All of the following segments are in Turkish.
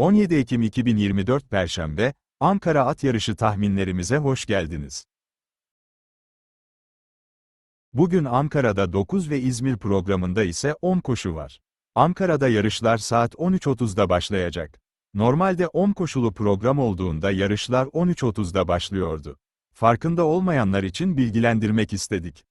17 Ekim 2024 Perşembe, Ankara At Yarışı tahminlerimize hoş geldiniz. Bugün Ankara'da 9 ve İzmir programında ise 10 koşu var. Ankara'da yarışlar saat 13.30'da başlayacak. Normalde 10 koşulu program olduğunda yarışlar 13.30'da başlıyordu. Farkında olmayanlar için bilgilendirmek istedik.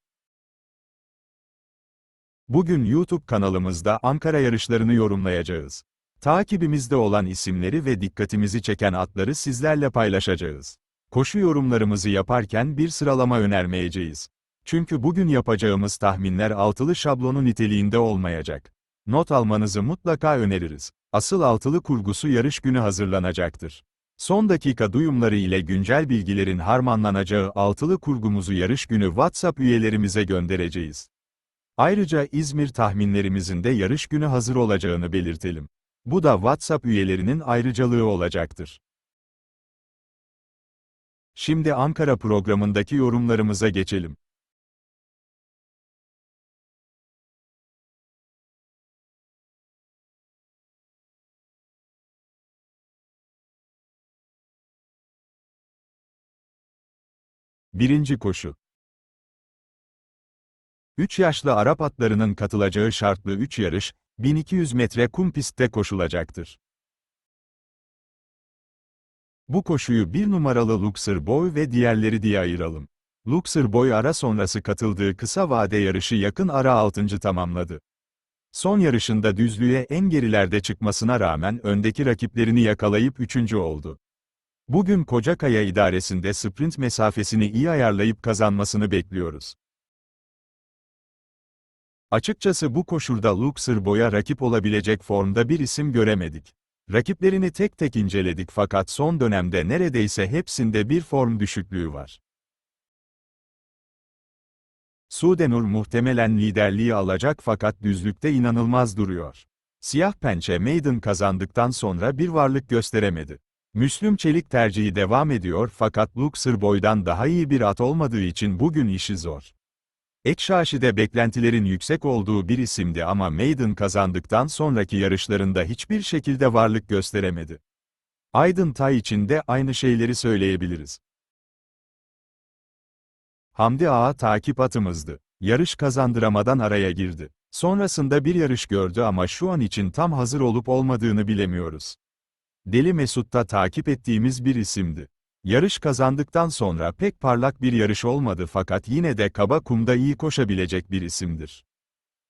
Bugün YouTube kanalımızda Ankara yarışlarını yorumlayacağız. Takibimizde olan isimleri ve dikkatimizi çeken atları sizlerle paylaşacağız. Koşu yorumlarımızı yaparken bir sıralama önermeyeceğiz. Çünkü bugün yapacağımız tahminler altılı şablonu niteliğinde olmayacak. Not almanızı mutlaka öneririz. Asıl altılı kurgusu yarış günü hazırlanacaktır. Son dakika duyumları ile güncel bilgilerin harmanlanacağı altılı kurgumuzu yarış günü WhatsApp üyelerimize göndereceğiz. Ayrıca İzmir tahminlerimizin de yarış günü hazır olacağını belirtelim. Bu da WhatsApp üyelerinin ayrıcalığı olacaktır. Şimdi Ankara programındaki yorumlarımıza geçelim. Birinci koşu 3 yaşlı Arap atlarının katılacağı şartlı 3 yarış, 1200 metre kum pistte koşulacaktır. Bu koşuyu bir numaralı Luxor Boy ve diğerleri diye ayıralım. Luxor Boy ara sonrası katıldığı kısa vade yarışı yakın ara 6. tamamladı. Son yarışında düzlüğe en gerilerde çıkmasına rağmen öndeki rakiplerini yakalayıp 3. oldu. Bugün Kocakaya idaresinde sprint mesafesini iyi ayarlayıp kazanmasını bekliyoruz. Açıkçası bu koşulda Luxor boya rakip olabilecek formda bir isim göremedik. Rakiplerini tek tek inceledik fakat son dönemde neredeyse hepsinde bir form düşüklüğü var. Sudenur muhtemelen liderliği alacak fakat düzlükte inanılmaz duruyor. Siyah pençe Maiden kazandıktan sonra bir varlık gösteremedi. Müslüm Çelik tercihi devam ediyor fakat Luxor boydan daha iyi bir at olmadığı için bugün işi zor. Ekşaşi'de beklentilerin yüksek olduğu bir isimdi ama Maiden kazandıktan sonraki yarışlarında hiçbir şekilde varlık gösteremedi. Aydın Tay için de aynı şeyleri söyleyebiliriz. Hamdi Ağa takip atımızdı. Yarış kazandıramadan araya girdi. Sonrasında bir yarış gördü ama şu an için tam hazır olup olmadığını bilemiyoruz. Deli Mesut'ta takip ettiğimiz bir isimdi. Yarış kazandıktan sonra pek parlak bir yarış olmadı fakat yine de kaba kumda iyi koşabilecek bir isimdir.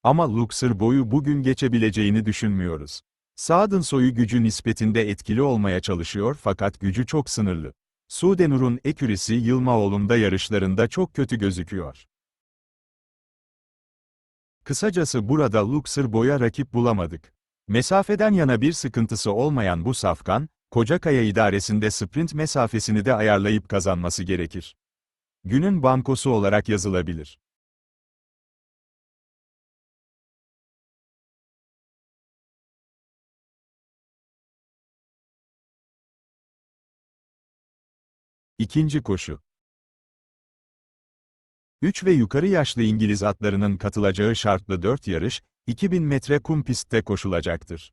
Ama Luxor boyu bugün geçebileceğini düşünmüyoruz. Saad'ın soyu gücü nispetinde etkili olmaya çalışıyor fakat gücü çok sınırlı. Sudenur'un ekürisi Yılmaoğlu'nda yarışlarında çok kötü gözüküyor. Kısacası burada Luxor boya rakip bulamadık. Mesafeden yana bir sıkıntısı olmayan bu safkan, Kocakaya idaresinde sprint mesafesini de ayarlayıp kazanması gerekir. Günün bankosu olarak yazılabilir. İkinci koşu 3 ve yukarı yaşlı İngiliz atlarının katılacağı şartlı 4 yarış, 2000 metre kum pistte koşulacaktır.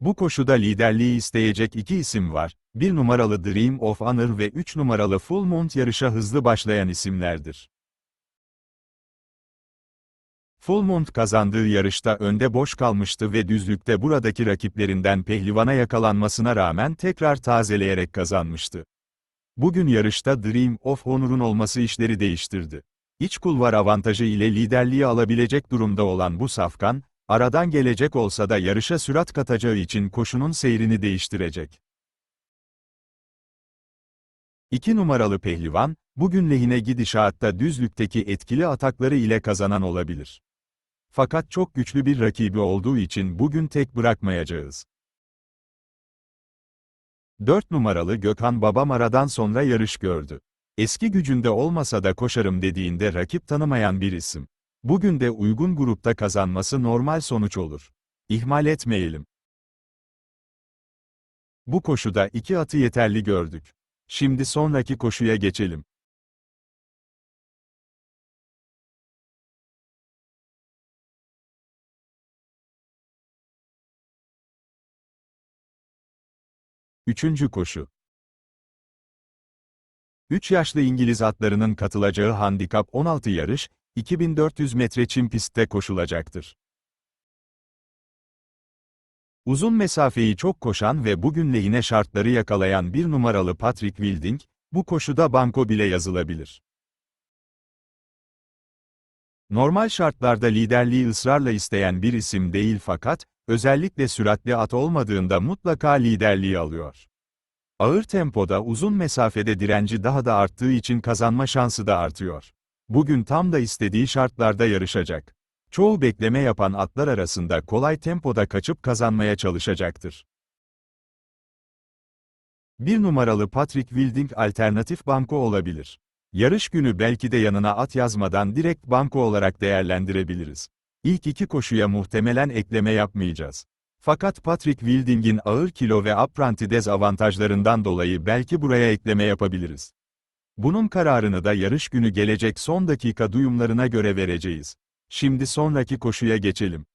Bu koşuda liderliği isteyecek iki isim var, bir numaralı Dream of Honor ve üç numaralı Full Mount yarışa hızlı başlayan isimlerdir. Full Mount kazandığı yarışta önde boş kalmıştı ve düzlükte buradaki rakiplerinden pehlivana yakalanmasına rağmen tekrar tazeleyerek kazanmıştı. Bugün yarışta Dream of Honor'un olması işleri değiştirdi. İç kulvar avantajı ile liderliği alabilecek durumda olan bu safkan, Aradan gelecek olsa da yarışa sürat katacağı için koşunun seyrini değiştirecek. 2 numaralı pehlivan, bugün lehine gidişatta düzlükteki etkili atakları ile kazanan olabilir. Fakat çok güçlü bir rakibi olduğu için bugün tek bırakmayacağız. 4 numaralı Gökhan Babam aradan sonra yarış gördü. Eski gücünde olmasa da koşarım dediğinde rakip tanımayan bir isim. Bugün de uygun grupta kazanması normal sonuç olur. İhmal etmeyelim. Bu koşuda iki atı yeterli gördük. Şimdi sonraki koşuya geçelim. Üçüncü koşu. 3 yaşlı İngiliz atlarının katılacağı handikap 16 yarış, 2400 metre çim pistte koşulacaktır. Uzun mesafeyi çok koşan ve bugün lehine şartları yakalayan bir numaralı Patrick Wilding, bu koşuda banko bile yazılabilir. Normal şartlarda liderliği ısrarla isteyen bir isim değil fakat, özellikle süratli at olmadığında mutlaka liderliği alıyor. Ağır tempoda uzun mesafede direnci daha da arttığı için kazanma şansı da artıyor. Bugün tam da istediği şartlarda yarışacak. Çoğu bekleme yapan atlar arasında kolay tempoda kaçıp kazanmaya çalışacaktır. Bir numaralı Patrick Wilding alternatif banko olabilir. Yarış günü belki de yanına at yazmadan direkt banko olarak değerlendirebiliriz. İlk iki koşuya muhtemelen ekleme yapmayacağız. Fakat Patrick Wilding'in ağır kilo ve apranti dezavantajlarından dolayı belki buraya ekleme yapabiliriz. Bunun kararını da yarış günü gelecek son dakika duyumlarına göre vereceğiz. Şimdi sonraki koşuya geçelim.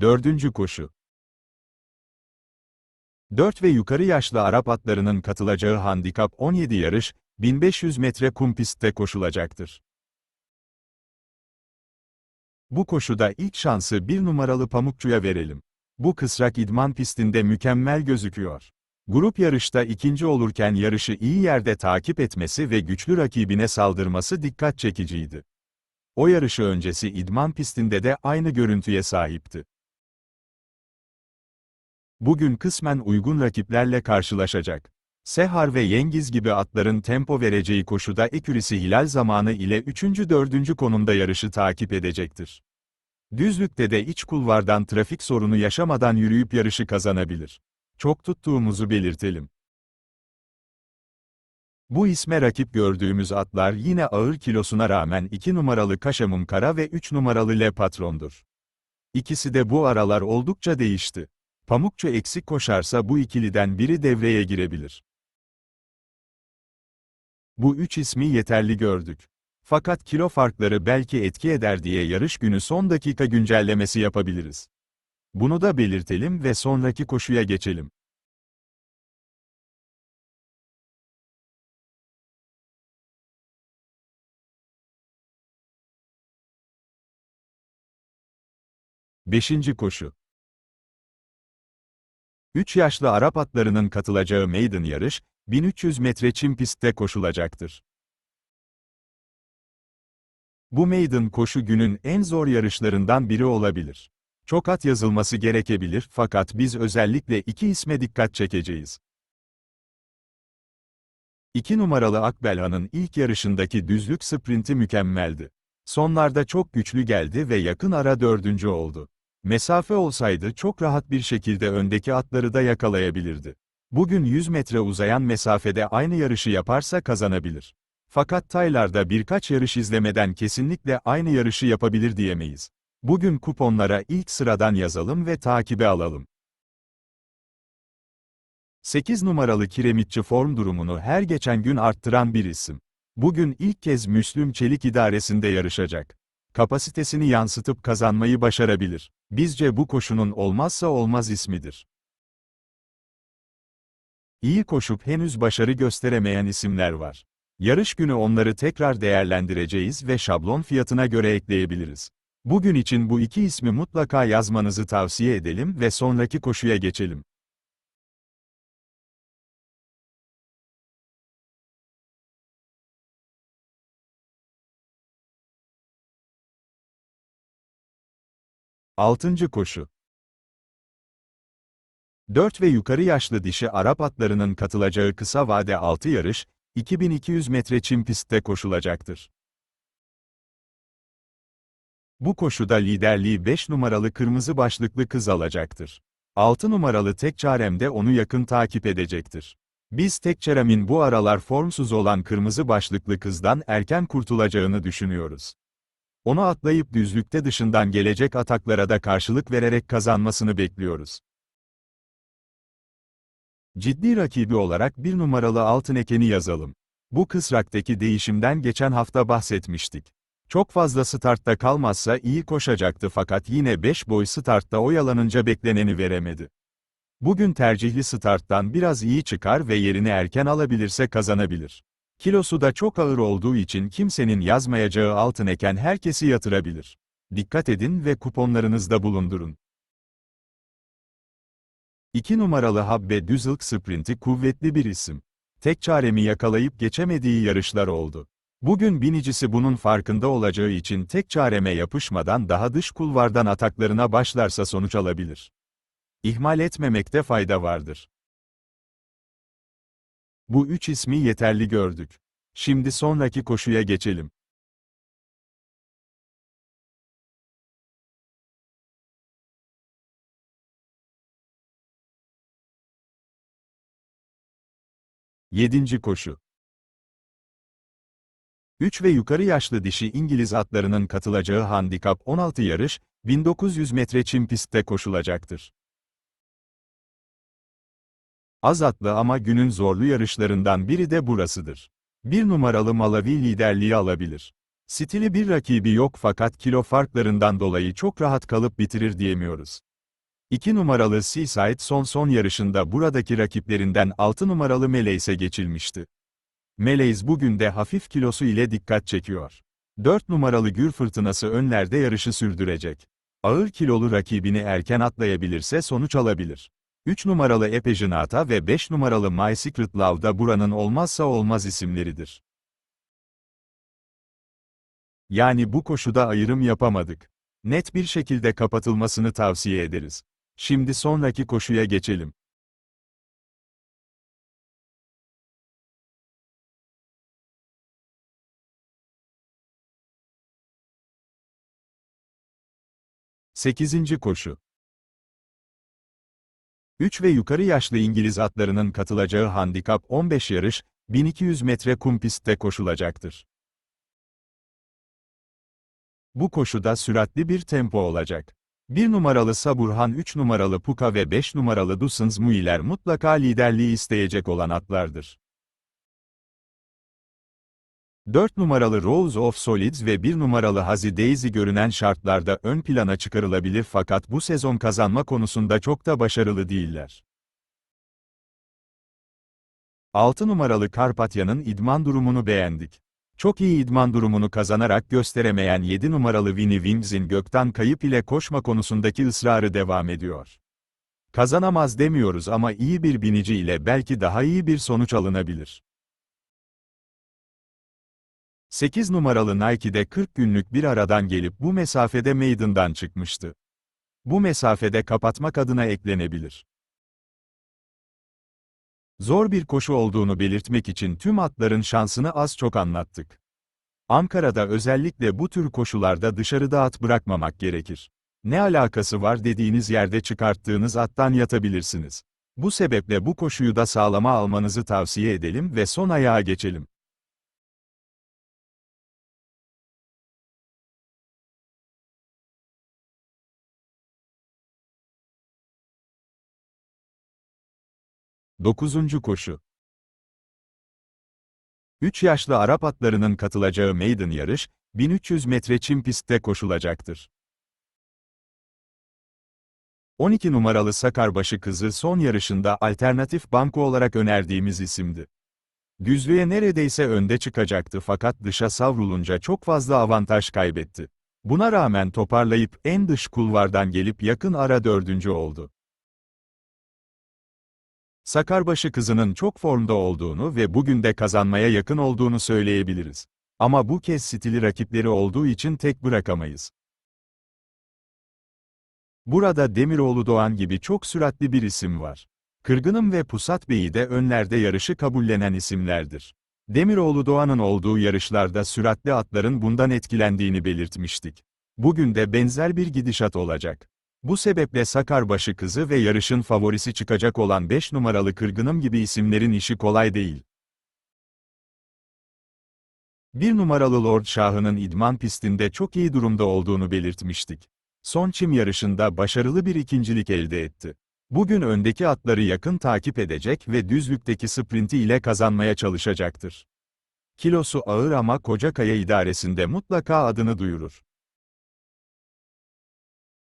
Dördüncü koşu. 4 ve yukarı yaşlı Arap atlarının katılacağı handikap 17 yarış, 1500 metre kum pistte koşulacaktır. Bu koşuda ilk şansı bir numaralı Pamukçu'ya verelim. Bu kısrak idman pistinde mükemmel gözüküyor. Grup yarışta ikinci olurken yarışı iyi yerde takip etmesi ve güçlü rakibine saldırması dikkat çekiciydi. O yarışı öncesi idman pistinde de aynı görüntüye sahipti. Bugün kısmen uygun rakiplerle karşılaşacak. Sehar ve Yengiz gibi atların tempo vereceği koşuda ekürisi Hilal zamanı ile 3. 4. konumda yarışı takip edecektir. Düzlükte de iç kulvardan trafik sorunu yaşamadan yürüyüp yarışı kazanabilir. Çok tuttuğumuzu belirtelim. Bu isme rakip gördüğümüz atlar yine ağır kilosuna rağmen 2 numaralı Kaşamum Kara ve 3 numaralı Le Patron'dur. İkisi de bu aralar oldukça değişti. Pamukçu eksik koşarsa bu ikiliden biri devreye girebilir. Bu üç ismi yeterli gördük. Fakat kilo farkları belki etki eder diye yarış günü son dakika güncellemesi yapabiliriz. Bunu da belirtelim ve sonraki koşuya geçelim. Beşinci koşu 3 yaşlı Arap atlarının katılacağı maiden yarış, 1300 metre çim pistte koşulacaktır. Bu maiden koşu günün en zor yarışlarından biri olabilir. Çok at yazılması gerekebilir fakat biz özellikle iki isme dikkat çekeceğiz. 2 numaralı Akbelhan'ın ilk yarışındaki düzlük sprinti mükemmeldi. Sonlarda çok güçlü geldi ve yakın ara dördüncü oldu. Mesafe olsaydı çok rahat bir şekilde öndeki atları da yakalayabilirdi. Bugün 100 metre uzayan mesafede aynı yarışı yaparsa kazanabilir. Fakat taylarda birkaç yarış izlemeden kesinlikle aynı yarışı yapabilir diyemeyiz. Bugün kuponlara ilk sıradan yazalım ve takibe alalım. 8 numaralı kiremitçi form durumunu her geçen gün arttıran bir isim. Bugün ilk kez Müslüm Çelik idaresinde yarışacak. Kapasitesini yansıtıp kazanmayı başarabilir. Bizce bu koşunun olmazsa olmaz ismidir. İyi koşup henüz başarı gösteremeyen isimler var. Yarış günü onları tekrar değerlendireceğiz ve şablon fiyatına göre ekleyebiliriz. Bugün için bu iki ismi mutlaka yazmanızı tavsiye edelim ve sonraki koşuya geçelim. Altıncı koşu 4 ve yukarı yaşlı dişi Arap atlarının katılacağı kısa vade 6 yarış, 2200 metre çim pistte koşulacaktır. Bu koşuda liderliği 5 numaralı kırmızı başlıklı kız alacaktır. 6 numaralı tek çarem de onu yakın takip edecektir. Biz tek çaremin bu aralar formsuz olan kırmızı başlıklı kızdan erken kurtulacağını düşünüyoruz. Onu atlayıp düzlükte dışından gelecek ataklara da karşılık vererek kazanmasını bekliyoruz. Ciddi rakibi olarak bir numaralı altın ekeni yazalım. Bu kısraktaki değişimden geçen hafta bahsetmiştik. Çok fazla startta kalmazsa iyi koşacaktı fakat yine 5 boy startta oyalanınca bekleneni veremedi. Bugün tercihli starttan biraz iyi çıkar ve yerini erken alabilirse kazanabilir. Kilosu da çok ağır olduğu için kimsenin yazmayacağı altın eken herkesi yatırabilir. Dikkat edin ve kuponlarınızda bulundurun. 2 numaralı Habbe Düzılk Sprinti kuvvetli bir isim. Tek çaremi yakalayıp geçemediği yarışlar oldu. Bugün binicisi bunun farkında olacağı için tek çareme yapışmadan daha dış kulvardan ataklarına başlarsa sonuç alabilir. İhmal etmemekte fayda vardır. Bu üç ismi yeterli gördük. Şimdi sonraki koşuya geçelim. Yedinci koşu. 3 ve yukarı yaşlı dişi İngiliz atlarının katılacağı handikap 16 yarış, 1900 metre çim pistte koşulacaktır. Az atlı ama günün zorlu yarışlarından biri de burasıdır. Bir numaralı Malawi liderliği alabilir. Stili bir rakibi yok fakat kilo farklarından dolayı çok rahat kalıp bitirir diyemiyoruz. 2 numaralı Seaside son son yarışında buradaki rakiplerinden 6 numaralı Meleis'e geçilmişti. Meleis bugün de hafif kilosu ile dikkat çekiyor. 4 numaralı Gür Fırtınası önlerde yarışı sürdürecek. Ağır kilolu rakibini erken atlayabilirse sonuç alabilir. 3 numaralı Epejinata ve 5 numaralı My Secret Love da buranın olmazsa olmaz isimleridir. Yani bu koşuda ayrım yapamadık. Net bir şekilde kapatılmasını tavsiye ederiz. Şimdi sonraki koşuya geçelim. Sekizinci koşu 3 ve yukarı yaşlı İngiliz atlarının katılacağı handikap 15 yarış, 1200 metre kum pistte koşulacaktır. Bu koşuda süratli bir tempo olacak. 1 numaralı Saburhan 3 numaralı Puka ve 5 numaralı Dusins Muiller mutlaka liderliği isteyecek olan atlardır. 4 numaralı Rose of Solids ve 1 numaralı Hazi Daisy görünen şartlarda ön plana çıkarılabilir fakat bu sezon kazanma konusunda çok da başarılı değiller. 6 numaralı Karpatya'nın idman durumunu beğendik. Çok iyi idman durumunu kazanarak gösteremeyen 7 numaralı Winnie Wims'in gökten kayıp ile koşma konusundaki ısrarı devam ediyor. Kazanamaz demiyoruz ama iyi bir binici ile belki daha iyi bir sonuç alınabilir. 8 numaralı Nike'de 40 günlük bir aradan gelip bu mesafede meydandan çıkmıştı. Bu mesafede kapatmak adına eklenebilir. Zor bir koşu olduğunu belirtmek için tüm atların şansını az çok anlattık. Ankara'da özellikle bu tür koşularda dışarıda at bırakmamak gerekir. Ne alakası var dediğiniz yerde çıkarttığınız attan yatabilirsiniz. Bu sebeple bu koşuyu da sağlama almanızı tavsiye edelim ve son ayağa geçelim. Dokuzuncu koşu 3 yaşlı Arap atlarının katılacağı maiden yarış, 1300 metre çim pistte koşulacaktır. 12 numaralı Sakarbaşı kızı son yarışında alternatif banko olarak önerdiğimiz isimdi. Düzlüğe neredeyse önde çıkacaktı fakat dışa savrulunca çok fazla avantaj kaybetti. Buna rağmen toparlayıp en dış kulvardan gelip yakın ara dördüncü oldu. Sakarbaşı kızının çok formda olduğunu ve bugün de kazanmaya yakın olduğunu söyleyebiliriz. Ama bu kez stili rakipleri olduğu için tek bırakamayız. Burada Demiroğlu Doğan gibi çok süratli bir isim var. Kırgınım ve Pusat Bey'i de önlerde yarışı kabullenen isimlerdir. Demiroğlu Doğan'ın olduğu yarışlarda süratli atların bundan etkilendiğini belirtmiştik. Bugün de benzer bir gidişat olacak. Bu sebeple Sakarbaşı kızı ve yarışın favorisi çıkacak olan 5 numaralı Kırgınım gibi isimlerin işi kolay değil. Bir numaralı Lord Şahı'nın idman pistinde çok iyi durumda olduğunu belirtmiştik. Son çim yarışında başarılı bir ikincilik elde etti. Bugün öndeki atları yakın takip edecek ve düzlükteki sprinti ile kazanmaya çalışacaktır. Kilosu ağır ama Kocakaya idaresinde mutlaka adını duyurur.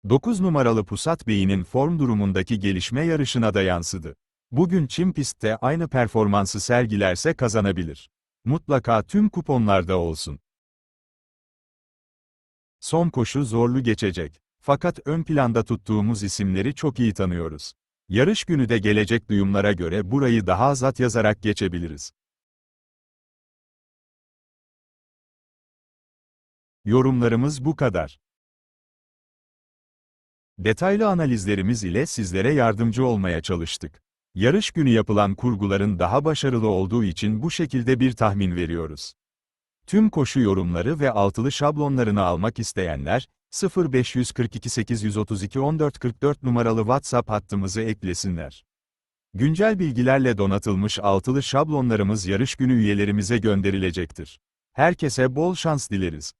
9 numaralı Pusat Bey'in form durumundaki gelişme yarışına da yansıdı. Bugün çim pistte aynı performansı sergilerse kazanabilir. Mutlaka tüm kuponlarda olsun. Son koşu zorlu geçecek. Fakat ön planda tuttuğumuz isimleri çok iyi tanıyoruz. Yarış günü de gelecek duyumlara göre burayı daha az at yazarak geçebiliriz. Yorumlarımız bu kadar. Detaylı analizlerimiz ile sizlere yardımcı olmaya çalıştık. Yarış günü yapılan kurguların daha başarılı olduğu için bu şekilde bir tahmin veriyoruz. Tüm koşu yorumları ve altılı şablonlarını almak isteyenler, 0542 832 1444 numaralı WhatsApp hattımızı eklesinler. Güncel bilgilerle donatılmış altılı şablonlarımız yarış günü üyelerimize gönderilecektir. Herkese bol şans dileriz.